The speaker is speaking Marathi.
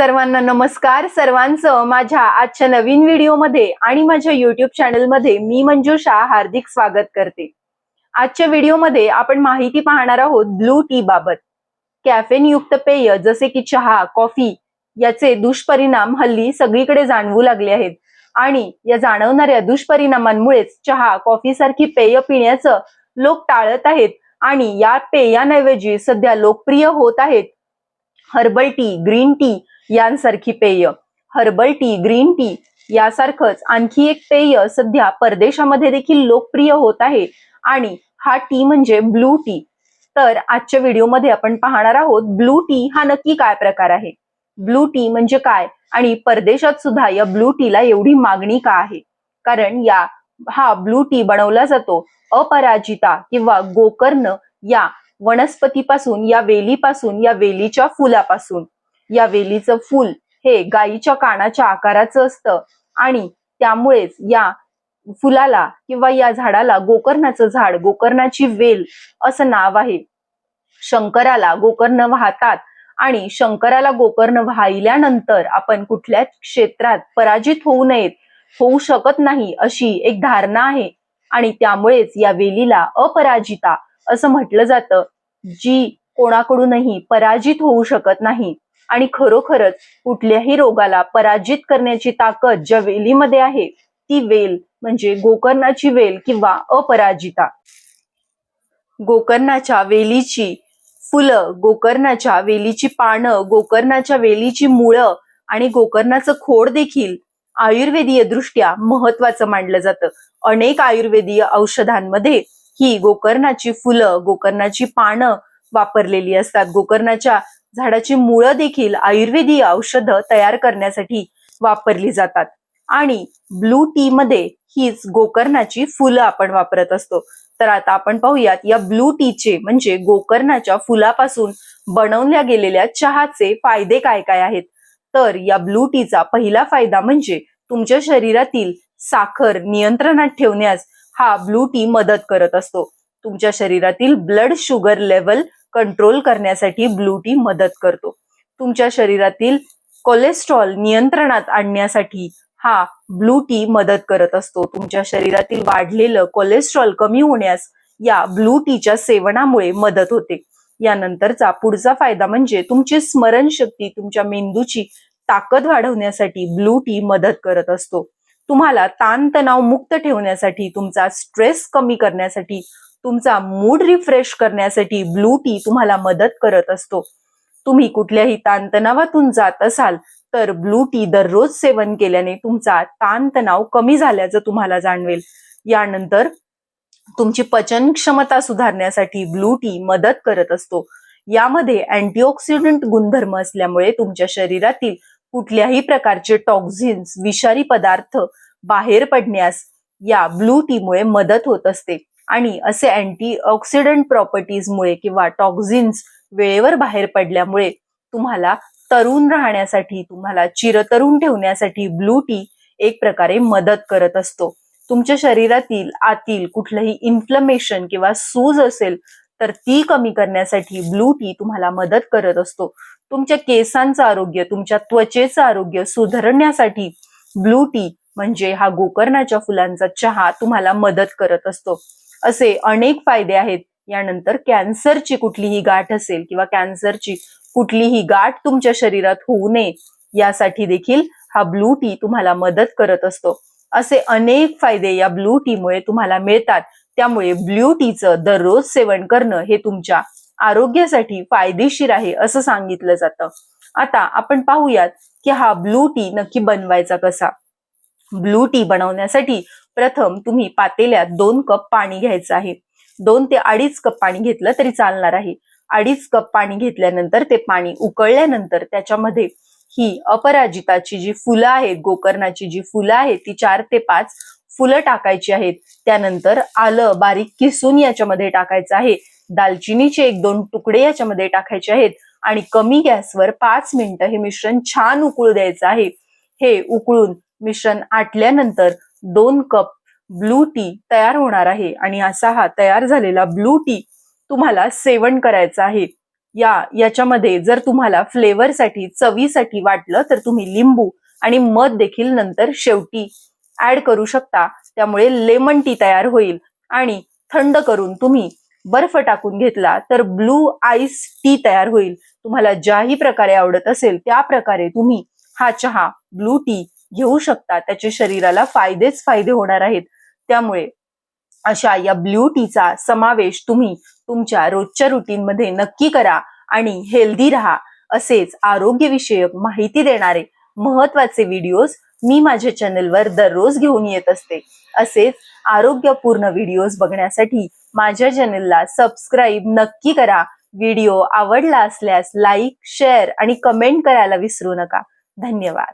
सर्वांना नमस्कार. सर्वांचं माझ्या आजच्या नवीन व्हिडिओमध्ये आणि माझ्या युट्यूब चॅनलमध्ये मी मंजुषा हार्दिक स्वागत करते. आजच्या व्हिडिओमध्ये आपण माहिती पाहणार आहोत ब्लू टी बाबत. कॅफेन युक्त पेय जसे की चहा कॉफी याचे दुष्परिणाम हल्ली सगळीकडे जाणवू लागले आहेत. आणि या जाणवणाऱ्या दुष्परिणामांमुळेच चहा कॉफी सारखी पेय पिण्याचं लोक टाळत आहेत आणि या पेयांऐवजी सध्या लोकप्रिय होत आहेत. हर्बल टी ग्रीन टी यांसारखी पेय. हर्बल टी ग्रीन टी यासारखंच आणखी एक पेय सध्या परदेशामध्ये देखील लोकप्रिय होत आहे. आणि हा टी म्हणजे ब्लू टी. तर आजच्या व्हिडिओमध्ये आपण पाहणार आहोत ब्लू टी हा नक्की काय प्रकार आहे? ब्लू टी म्हणजे काय? आणि परदेशात सुद्धा या ब्लू टीला एवढी मागणी का आहे? कारण या हा ब्लू टी बनवला जातो अपराजिता किंवा गोकर्ण या वनस्पतीपासून या वेलीपासून या वेलीच्या फुलापासून. या वेलीचं फूल हे गायीच्या कानाच्या आकाराचं असतं. आणि त्यामुळेच या फुलाला किंवा या झाडाला गोकर्णाचं झाड गोकर्णाची वेल असं नाव आहे. शंकराला गोकर्ण वाहतात आणि शंकराला गोकर्ण वाहिल्यानंतर आपण कुठल्याच क्षेत्रात पराजित होऊ नयेत होऊ शकत नाही अशी एक धारणा आहे. आणि त्यामुळेच या वेलीला अपराजिता असं म्हटलं जातं जी कोणाकडूनही पराजित होऊ शकत नाही. आणि खरोखरच कुठल्याही रोगाला पराजित करण्याची ताकद ज्या वेलीमध्ये आहे ती वेल म्हणजे गोकर्णाची वेल किंवा अपराजिता. गोकर्णाच्या वेलीची फुलं गोकर्णाच्या वेलीची पानं गोकर्णाच्या वेलीची मुळं आणि गोकर्णाचं खोड देखील आयुर्वेदीय दृष्ट्या महत्वाचं मानलं जातं. अनेक आयुर्वेदीय औषधांमध्ये ही गोकर्णाची फुलं गोकर्णाची पानं वापरलेली असतात. गोकर्णाच्या झाडाची मुळं देखील आयुर्वेदीय औषधं तयार करण्यासाठी वापरली जातात. आणि ब्लू टी मध्ये हीच गोकर्णाची फुलं आपण वापरत असतो. तर आता आपण पाहूयात या ब्लू टीचे म्हणजे गोकर्णाच्या फुलापासून बनवल्या गेलेल्या चहाचे फायदे काय काय आहेत? तर या ब्लू टीचा पहिला फायदा म्हणजे तुमच्या शरीरातील साखर नियंत्रणात ठेवण्यास हा ब्लू टी मदत करत असतो. तुमच्या शरीरातील ब्लड शुगर लेवल कंट्रोल करण्यासाठी ब्लू टी मदत करतो. तुमच्या शरीरातील कोलेस्ट्रॉल नियंत्रणात आणण्यासाठी हा ब्लू टी मदत करत असतो. तुमच्या शरीरातील वाढलेलं कोलेस्ट्रॉल कमी होण्यास या ब्लू टीच्या सेवनामुळे मदत होते. यानंतरचा पुढचा फायदा म्हणजे तुमची स्मरणशक्ती तुमच्या मेंदूची ताकद वाढवण्यासाठी ब्लू टी मदत करत असतो. तुम्हाला ताणतणाव मुक्त ठेवण्यासाठी तुमचा स्ट्रेस कमी करण्यासाठी तुमचा मूड रिफ्रेश करण्यासाठी ब्लू टी तुम्हाला मदत करत असतो. तुम्ही कुठल्याही ताणतणावातून जात असाल तर ब्लू टी दररोज सेवन केल्याने तुमचा ताणतणाव कमी झाल्याचं तुम्हाला जाणवेल. यानंतर तुमची पचन क्षमता सुधारण्यासाठी ब्लू टी मदत करत असतो. यामध्ये अँटीऑक्सिडंट गुणधर्म असल्यामुळे तुमच्या शरीरातील कुठल्याही प्रकारचे टॉक्झिन्स विषारी पदार्थ बाहेर पडण्यास या ब्लू टीमुळे मदत होत असते. आणि असे अँटी ऑक्सिडंट प्रॉपर्टीजमुळे किंवा टॉक्झिन्स वेळेवर बाहेर पडल्यामुळे तुम्हाला तरुण राहण्यासाठी तुम्हाला चिरतरुण ठेवण्यासाठी ब्लू टी एक प्रकारे मदत करत असतो. तुमच्या शरीरातील आतील कुठलंही इन्फ्लमेशन किंवा सूज असेल तर ती कमी करण्यासाठी ब्लू टी तुम्हाला मदत करत असतो. तुमच्या केसांचं आरोग्य तुमच्या त्वचेचं आरोग्य सुधारण्यासाठी ब्लू टी म्हणजे हा गोकर्णाच्या फुलांचा चहा तुम्हाला मदत करत असतो. असे अनेक फायदे आहेत. यानंतर कॅन्सरची कुठलीही गाठ असेल किंवा कॅन्सरची कुठलीही गाठ तुमच्या शरीरात होऊ नये यासाठी देखील हा ब्लू टी तुम्हाला मदत करत असतो. असे अनेक फायदे या ब्लू टीमुळे तुम्हाला मिळतात. त्यामुळे ब्लू टीचं दररोज सेवन करणं हे तुमच्या आरोग्यासाठी फायदेशीर आहे असं सांगितलं जातं. आता आपण पाहूयात की हा ब्लू टी नक्की बनवायचा कसा. ब्लू टी बनवण्यासाठी प्रथम तुम्ही पातेल्यात दोन कप पाणी घ्यायचं आहे. दोन ते अडीच कप पाणी घेतलं तरी चालणार आहे. अडीच कप पाणी घेतल्यानंतर ते पाणी उकळल्यानंतर त्याच्यामध्ये ही अपराजिताची जी फुलं आहेत गोकर्णाची जी फुलं आहेत ती चार ते पाच फुलं टाकायची आहेत. त्यानंतर आलं बारीक किसून याच्यामध्ये टाकायचं आहे. दालचिनीचे एक दोन तुकडे याच्यामध्ये टाकायचे आहेत. आणि कमी गॅसवर पाच मिनिटं हे मिश्रण छान उकळू द्यायचं आहे. हे उकळून मिश्रण आटल्यानंतर दोन कप ब्लू टी तयार होणार आहे. आणि असा हा तयार झालेला ब्लू टी तुम्हाला सेवन करायचा आहे. या याच्यामध्ये जर तुम्हाला फ्लेवरसाठी चवीसाठी वाटलं तर तुम्ही लिंबू आणि मध देखील नंतर शेवटी ऍड करू शकता. त्यामुळे लेमन टी तयार होईल. आणि थंड करून तुम्ही बर्फ टाकून घेतला तर ब्लू आईस टी तयार होईल. तुम्हाला ज्याही प्रकारे आवडत असेल त्या प्रकारे तुम्ही हा चहा ब्लू टी घेऊ शकता त्याचे शरीराला फायदेच फायदे होणार आहेत. त्यामुळे अशा या ब्ल्यू टीचा समावेश तुम्ही तुमच्या रोजच्या रुटीनमध्ये नक्की करा आणि हेल्दी राहा असेच आरोग्यविषयक माहिती देणारे महत्त्वाचे व्हिडिओज मी माझ्या चॅनलवर दररोज घेऊन येत असते. असेच आरोग्यपूर्ण व्हिडिओज बघण्यासाठी माझ्या चॅनलला सबस्क्राईब नक्की करा. व्हिडिओ आवडला असल्यास लाईक शेअर आणि कमेंट करायला विसरू नका. धन्यवाद.